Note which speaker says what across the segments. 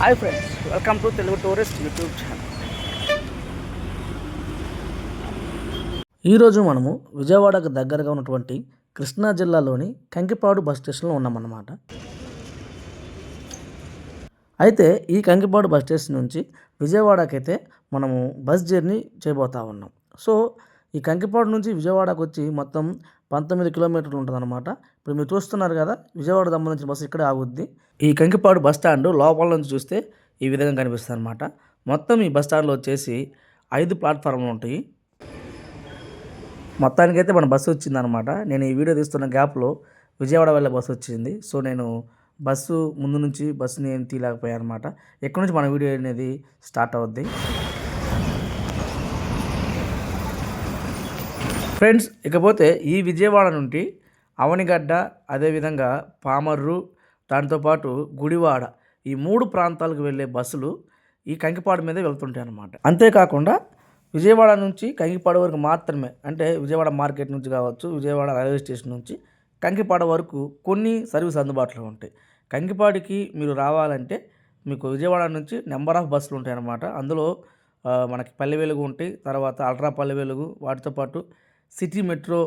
Speaker 1: Hi friends welcome to Telugu tourist YouTube channel ఈరోజు మనము విజయవాడకు దగ్గరగా ఉన్నటువంటి కృష్ణా జిల్లాలోని కంకిపాడు బస్ స్టేషన్లో ఉన్నామన్నమాట. అయితే ఈ కంకిపాడు బస్ స్టేషన్ నుంచి విజయవాడకైతే మనము బస్ జర్నీ చేయబోతా ఉన్నాం. సో ఈ కంకిపాడు నుంచి విజయవాడకు వచ్చి మొత్తం పంతొమ్మిది కిలోమీటర్లు ఉంటుందన్నమాట. ఇప్పుడు మీరు చూస్తున్నారు కదా విజయవాడ సంబంధించిన బస్సు ఇక్కడే ఆగుద్ది. ఈ కంకిపాడు బస్ స్టాండ్ లోపల నుంచి చూస్తే ఈ విధంగా కనిపిస్తుంది అనమాట మొత్తం ఈ బస్ స్టాండ్లో వచ్చేసి ఐదు ప్లాట్ఫామ్లు ఉంటాయి. మొత్తానికైతే మన బస్సు వచ్చిందనమాట నేను ఈ వీడియో తీస్తున్న గ్యాప్లో విజయవాడ వెళ్ళే బస్సు వచ్చింది. సో నేను బస్సు ముందు నుంచి బస్సుని ఏం తీయలేకపోయాను అనమాట ఎక్కడి నుంచి మన వీడియో అనేది స్టార్ట్ అవుద్ది? ఫ్రెండ్స్ ఇకపోతే ఈ విజయవాడ నుండి అవనిగడ్డ అదేవిధంగా పామర్రు దాంతోపాటు గుడివాడ ఈ మూడు ప్రాంతాలకు వెళ్ళే బస్సులు ఈ కంకిపాడు మీదే వెళ్తుంటాయి అన్నమాట అంతేకాకుండా విజయవాడ నుంచి కంకిపాడు వరకు మాత్రమే అంటే విజయవాడ మార్కెట్ నుంచి కావచ్చు విజయవాడ రైల్వే స్టేషన్ నుంచి కంకిపాడ వరకు కొన్ని సర్వీస్ అందుబాటులో ఉంటాయి. కంకిపాడికి మీరు రావాలంటే మీకు విజయవాడ నుంచి నెంబర్ ఆఫ్ బస్సులు ఉంటాయి అన్నమాట అందులో మనకి పల్లె వెలుగు ఉంటాయి తర్వాత అల్ట్రా పల్లె వెలుగు వాటితో పాటు city metro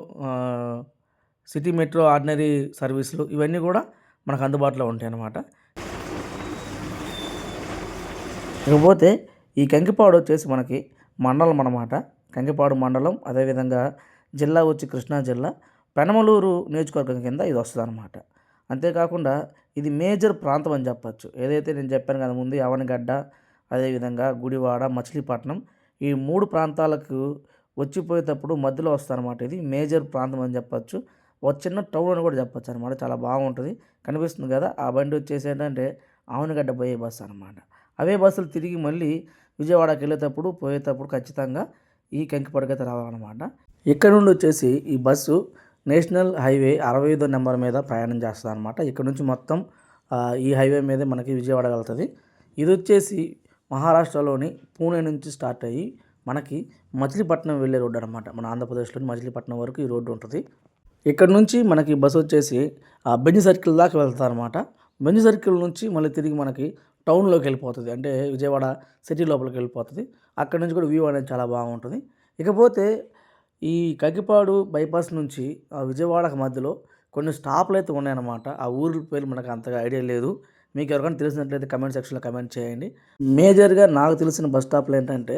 Speaker 1: city metro ordinary సర్వీసులు ఇవన్నీ కూడా మనకు అందుబాటులో ఉంటాయి అన్నమాట ఇకపోతే ఈ కంకిపాడు వచ్చేసి మనకి మండలం అన్నమాట. కంకిపాడు మండలం అదేవిధంగా జిల్లా వచ్చి కృష్ణా జిల్లా పెనమలూరు నియోజకవర్గం కింద ఇది వస్తుంది అనమాట అంతేకాకుండా ఇది మేజర్ ప్రాంతం అని చెప్పచ్చు. ఏదైతే నేను చెప్పాను కదా ముందు అవనగడ్డ అదేవిధంగా గుడివాడ మచిలీపట్నం ఈ మూడు ప్రాంతాలకు వచ్చిపోయేటప్పుడు మధ్యలో వస్తారన్నమాట. ఇది మేజర్ ప్రాంతం అని చెప్పచ్చు. ఒక చిన్న టౌన్ అని కూడా చెప్పచ్చు అనమాట చాలా బాగుంటుంది. కనిపిస్తుంది కదా ఆ బండి వచ్చేసి ఏంటంటే ఆవనగడ్డ పోయే బస్సు అనమాట అవే బస్సులు తిరిగి మళ్ళీ విజయవాడకి వెళ్ళేటప్పుడు పోయేటప్పుడు ఖచ్చితంగా ఈ కంకిపడికైతే రావాలన్నమాట. ఇక్కడ నుండి వచ్చేసి ఈ బస్సు నేషనల్ హైవే అరవై ఐదో నెంబర్ మీద ప్రయాణం చేస్తుంది అనమాట ఇక్కడ నుంచి మొత్తం ఈ హైవే మీదే మనకి విజయవాడ వెళ్తుంది. ఇది వచ్చేసి మహారాష్ట్రలోని పూణే నుంచి స్టార్ట్ అయ్యి మనకి మచిలీపట్నం వెళ్ళే రోడ్డు అనమాట మన ఆంధ్రప్రదేశ్లోని మచిలీపట్నం వరకు ఈ రోడ్డు ఉంటుంది. ఇక్కడ నుంచి మనకి బస్సు వచ్చేసి ఆ బెంజ్ సర్కిల్ దాకా వెళ్తారనమాట బెంజ్ సర్కిల్ నుంచి మళ్ళీ తిరిగి మనకి టౌన్లోకి వెళ్ళిపోతుంది. అంటే విజయవాడ సిటీ లోపలికి వెళ్ళిపోతుంది. అక్కడ నుంచి కూడా వ్యూ అనేది చాలా బాగుంటుంది. ఇకపోతే ఈ కగిపాడు బైపాస్ నుంచి ఆ విజయవాడకు మధ్యలో కొన్ని స్టాప్లు అయితే ఉన్నాయన్నమాట. ఆ ఊరి పేరు మనకు అంతగా ఐడియా లేదు. మీకు ఎవరికైనా తెలిసినట్లయితే కమెంట్ సెక్షన్లో కమెంట్ చేయండి. మేజర్గా నాకు తెలిసిన బస్ స్టాప్లు ఏంటంటే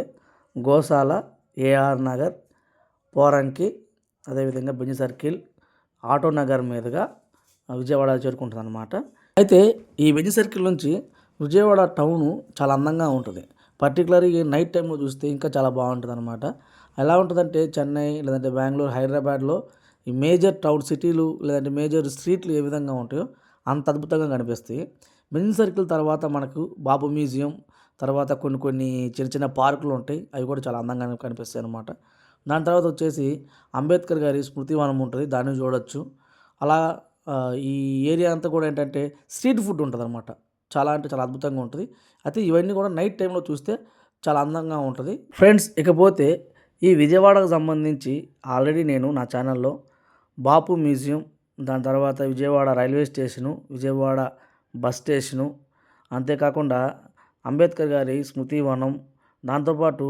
Speaker 1: గోశాల ఏఆర్ నగర్ పోరంకి అదేవిధంగా బెంజ్ సర్కిల్ ఆటో నగర్ మీదుగా విజయవాడ చేరుకుంటుంది అనమాట అయితే ఈ బెంజ్ సర్కిల్ నుంచి విజయవాడ టౌను చాలా అందంగా ఉంటుంది. పర్టికులర్గా నైట్ టైంలో చూస్తే ఇంకా చాలా బాగుంటుంది అనమాట ఎలా ఉంటుందంటే చెన్నై లేదంటే బెంగళూరు హైదరాబాద్లో ఈ మేజర్ టౌన్ సిటీలు లేదంటే మేజర్ స్ట్రీట్లు ఏ విధంగా ఉంటాయో అంత అద్భుతంగా కనిపిస్తాయి. బెంజ్ సర్కిల్ తర్వాత మనకు బాబు మ్యూజియం తర్వాత కొన్ని కొన్ని చిన్న చిన్న పార్కులు ఉంటాయి. అవి కూడా చాలా అందంగా కనిపిస్తాయి అనమాట దాని తర్వాత వచ్చేసి అంబేద్కర్ గారి స్మృతివనం ఉంటుంది. దాన్ని చూడొచ్చు. అలా ఈ ఏరియా అంతా కూడా ఏంటంటే స్ట్రీట్ ఫుడ్ ఉంటుంది అనమాట చాలా అంటే చాలా అద్భుతంగా ఉంటుంది. అయితే ఇవన్నీ కూడా నైట్ టైంలో చూస్తే చాలా అందంగా ఉంటుంది. ఫ్రెండ్స్ ఇకపోతే ఈ విజయవాడకు సంబంధించి ఆల్రెడీ నేను నా ఛానల్లో బాపు మ్యూజియం దాని తర్వాత Vijayawada railway station Vijayawada bus station అంతేకాకుండా అంబేద్కర్ గారి స్మృతివనం దాంతోపాటు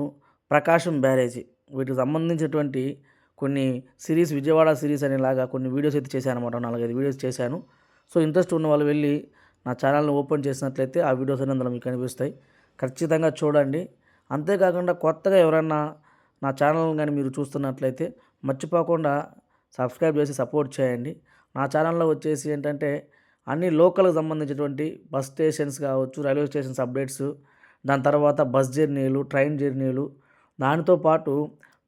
Speaker 1: ప్రకాశం బ్యారేజీ. వీటికి సంబంధించినటువంటి కొన్ని సిరీస్ విజయవాడ సిరీస్ అనేలాగా కొన్ని వీడియోస్ అయితే చేశాను అనమాట నాలుగైదు వీడియోస్ చేశాను. సో ఇంట్రెస్ట్ ఉన్న వాళ్ళు వెళ్ళి నా ఛానల్ని ఓపెన్ చేసినట్లయితే ఆ వీడియోస్ అనేది అందులో మీకు కనిపిస్తాయి. ఖచ్చితంగా చూడండి. అంతేకాకుండా కొత్తగా ఎవరైనా నా ఛానల్ కానీ మీరు చూస్తున్నట్లయితే మర్చిపోకుండా సబ్స్క్రైబ్ చేసి సపోర్ట్ చేయండి. నా ఛానల్లో వచ్చేసి ఏంటంటే అన్ని లోకల్కి సంబంధించినటువంటి బస్ స్టేషన్స్ కావచ్చు రైల్వే స్టేషన్స్ అప్డేట్స్ దాని తర్వాత బస్ జర్నీలు ట్రైన్ జర్నీలు దానితో పాటు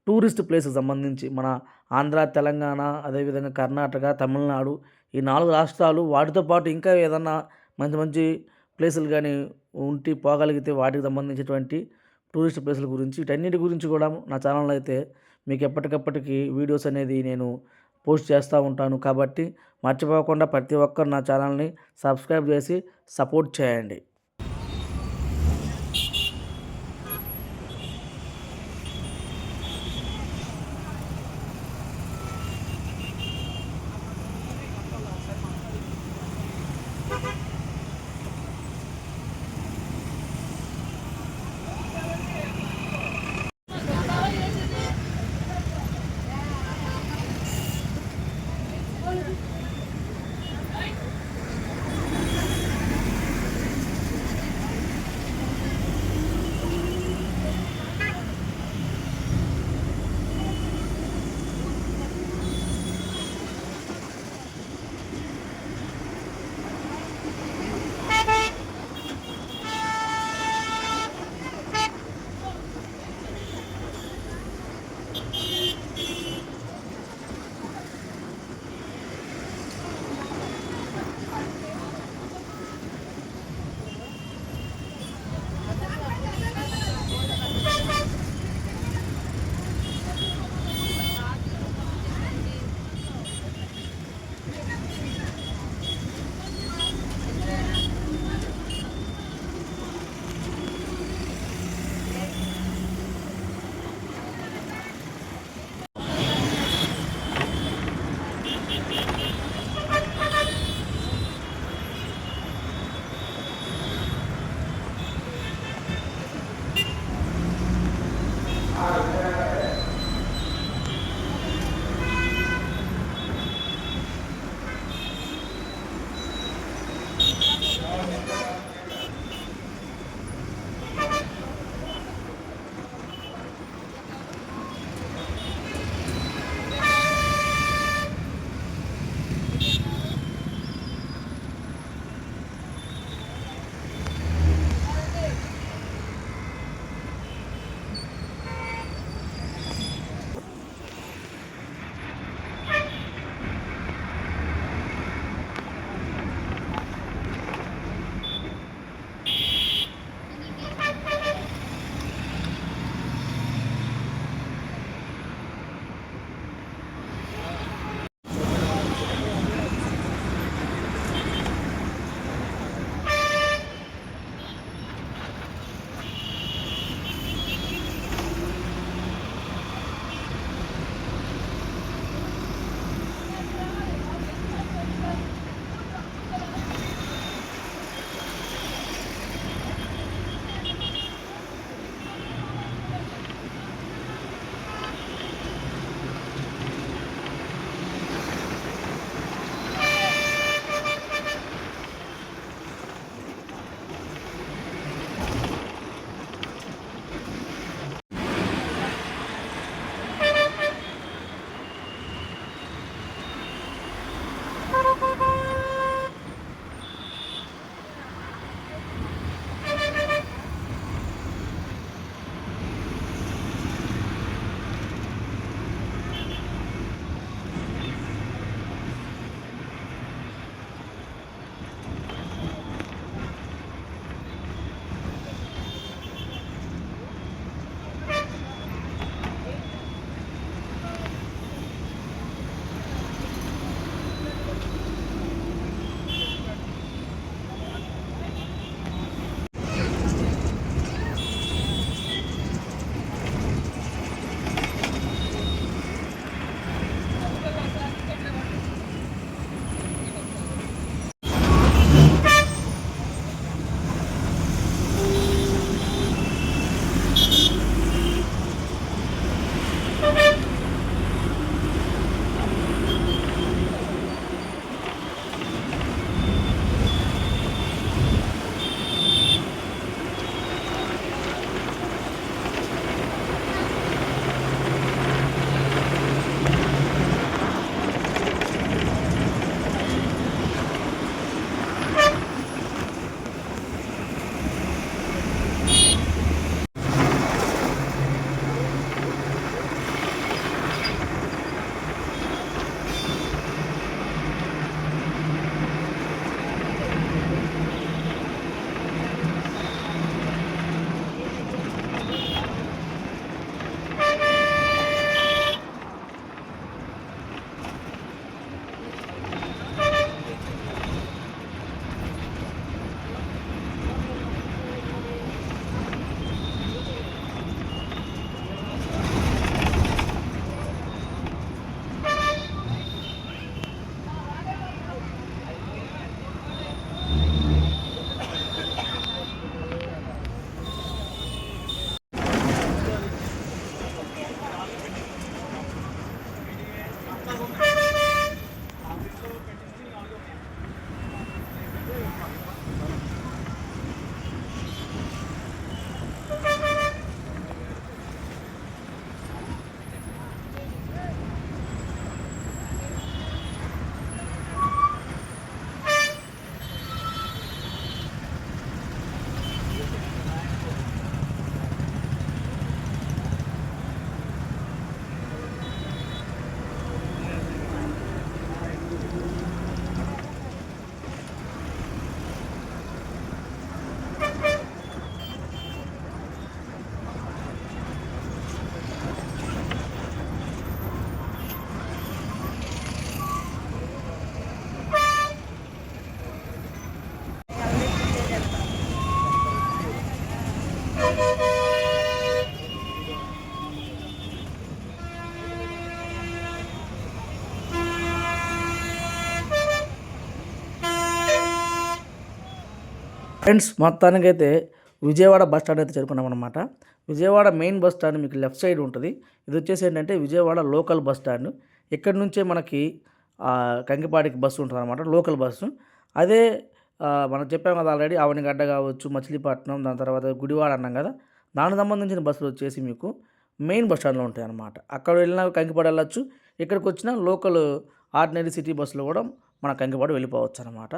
Speaker 1: టూరిస్ట్ ప్లేస్కి సంబంధించి మన ఆంధ్ర తెలంగాణ అదేవిధంగా కర్ణాటక తమిళనాడు ఈ నాలుగు రాష్ట్రాలు వాటితో పాటు ఇంకా ఏదన్నా మంచి మంచి ప్లేసులు కానీ ఉండి పోగలిగితే వాటికి సంబంధించినటువంటి టూరిస్ట్ ప్లేసుల గురించి వీటన్నిటి గురించి కూడా నా ఛానల్లో అయితే మీకు ఎప్పటికప్పటికి వీడియోస్ అనేది నేను పోస్ట్ చేస్తూ ఉంటాను కాబట్టి మర్చిపోకుండా ప్రతి ఒక్కరు నా ఛానల్ని సబ్స్క్రైబ్ చేసి సపోర్ట్ చేయండి. ఫ్రెండ్స్ మొత్తానికైతే విజయవాడ బస్ స్టాండ్ అయితే చేరుకున్నాం అనమాట విజయవాడ మెయిన్ బస్ స్టాండ్ మీకు లెఫ్ట్ సైడ్ ఉంటుంది. ఇది వచ్చేసి ఏంటంటే విజయవాడ లోకల్ బస్ స్టాండ్. ఇక్కడ నుంచే మనకి కంకిపాడికి బస్సు ఉంటుంది అనమాట లోకల్ బస్సు. అదే మనం చెప్పాం కదా ఆల్రెడీ అవనిగడ్డ కావచ్చు మచిలీపట్నం దాని తర్వాత గుడివాడ అన్నాం కదా. దానికి సంబంధించిన బస్సులు వచ్చేసి మీకు మెయిన్ బస్ స్టాండ్లో ఉంటాయి అనమాట అక్కడ వెళ్ళినా కంకిపాడు వెళ్ళచ్చు. ఇక్కడికి వచ్చిన లోకల్ ఆర్డినరీ సిటీ బస్సులు కూడా మన కంకిపాడు వెళ్ళిపోవచ్చు అనమాట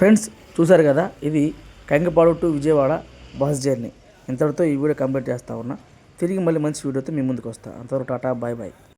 Speaker 1: ఫ్రెండ్స్ చూసారు కదా ఇది Kangapadu to Vijayawada bus journey. ఇంతటితో ఈ వీడియో కంప్లీట్ చేస్తా ఉన్నా. తిరిగి మళ్ళీ మంచి వీడియోతో మీ ముందుకు వస్తా అంతవరకు టాటా బాయ్ బాయ్.